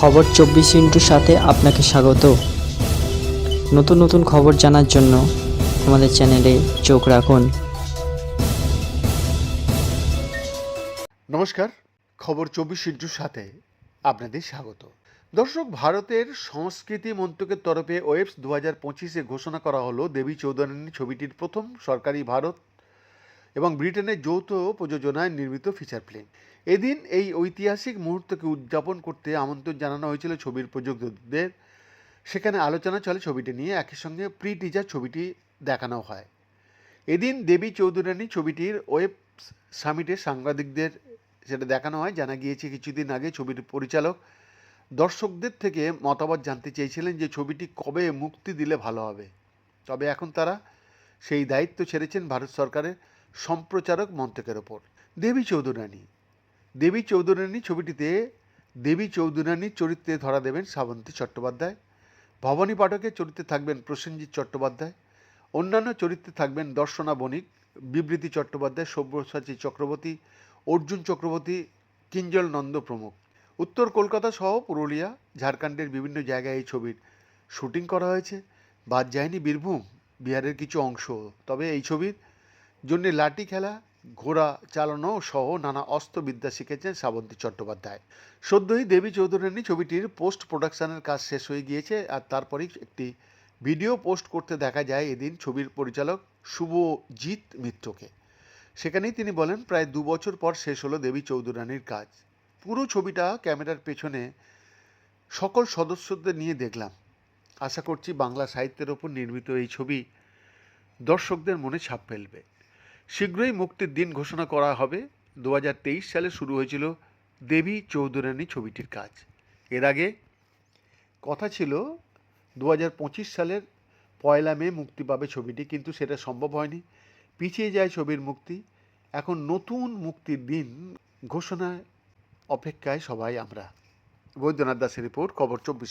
খবর চব্বিশ ইন্টুর সাথে আপনাকে স্বাগত। নতুন নতুন খবর জানার জন্য আমাদের চ্যানেলে চোখ রাখুন। নমস্কার, খবর চব্বিশ ইন্টুর সাথে আপনাদের স্বাগত। দর্শক, ভারতের সংস্কৃতি মন্ত্রকের তরফে ওয়েবস দু হাজার পঁচিশে ঘোষণা করা হলো, দেবী চৌধুরানী ছবিটির প্রথম সরকারি ভারত এবং ব্রিটেনের যৌথ প্রযোজনায় নির্মিত ফিচার ফিল্ম। এদিন এই ঐতিহাসিক মুহূর্তকে উদযাপন করতে আমন্ত্রণ জানানো হয়েছিল ছবির প্রযোজকদের। সেখানে আলোচনা চলে ছবিটি নিয়ে, একই সঙ্গে প্রি টিজার ছবিটি দেখানো হয়। এদিন দেবী চৌধুরানী ছবিটির ওয়েব সামিটে সাংবাদিকদের সেটা দেখানো হয়। জানা গিয়েছে, কিছুদিন আগে ছবির পরিচালক দর্শকদের থেকে মতামত জানতে চেয়েছিলেন যে ছবিটি কবে মুক্তি দিলে ভালো হবে। তবে এখন তারা সেই দায়িত্ব ছেড়েছেন ভারত সরকারের সম্প্রচারক মন্ত্রকের ওপর। দেবী চৌধুরানী দেবী চৌধুরানী ছবিটিতে দেবী চৌধুরানীর চরিত্রে ধরা দেবেন শ্রাবন্তী চট্টোপাধ্যায়। ভবানী পাঠকের চরিত্রে থাকবেন প্রসেনজিৎ চট্টোপাধ্যায়। অন্যান্য চরিত্রে থাকবেন দর্শনা বণিক, বিবৃতি চট্টোপাধ্যায়, সব্যসাচী চক্রবর্তী, অর্জুন চক্রবর্তী, কিঞ্জল নন্দ প্রমুখ। উত্তর কলকাতা সহ পুরুলিয়া, ঝাড়খণ্ডের বিভিন্ন জায়গায় এই ছবির শুটিং করা হয়েছে। বাদ যায়নি বীরভূম, বিহারের কিছু অংশ। তবে এই ছবির জন্যে লাঠি খেলা ঘোড়া চালানো সহ নানা অস্ত্রবিদ্যা শিখেছেন শ্রাবন্তী চট্টোপাধ্যায়। সদ্যই দেবী চৌধুরানী ছবিটির পোস্ট প্রোডাকশনের কাজ শেষ হয়ে গিয়েছে আর তারপরেই একটি ভিডিও পোস্ট করতে দেখা যায় এদিন ছবির পরিচালক শুভজিৎ মিত্রকে। সেখানেই তিনি বলেন, প্রায় দু বছর পর শেষ হলো দেবী চৌধুরানীর কাজ। পুরো ছবিটা ক্যামেরার পেছনে সকল সদস্যদের নিয়ে দেখলাম। আশা করছি বাংলা সাহিত্যের ওপর নির্মিত এই ছবি দর্শকদের মনে ছাপ ফেলবে। শীঘ্রই মুক্তির দিন ঘোষণা করা হবে। দু হাজার তেইশ সালে শুরু হয়েছিল দেবী চৌধুরানী ছবিটির কাজ। এর আগে কথা ছিল দু হাজার পঁচিশ সালের পয়লা মে মুক্তি পাবে ছবিটি, কিন্তু সেটা সম্ভব হয়নি। পিছিয়ে যায় ছবির মুক্তি। এখন নতুন মুক্তির দিন ঘোষণায় অপেক্ষায় সবাই আমরা। বৈদ্যনাথ দাসের রিপোর্ট, খবর চব্বিশ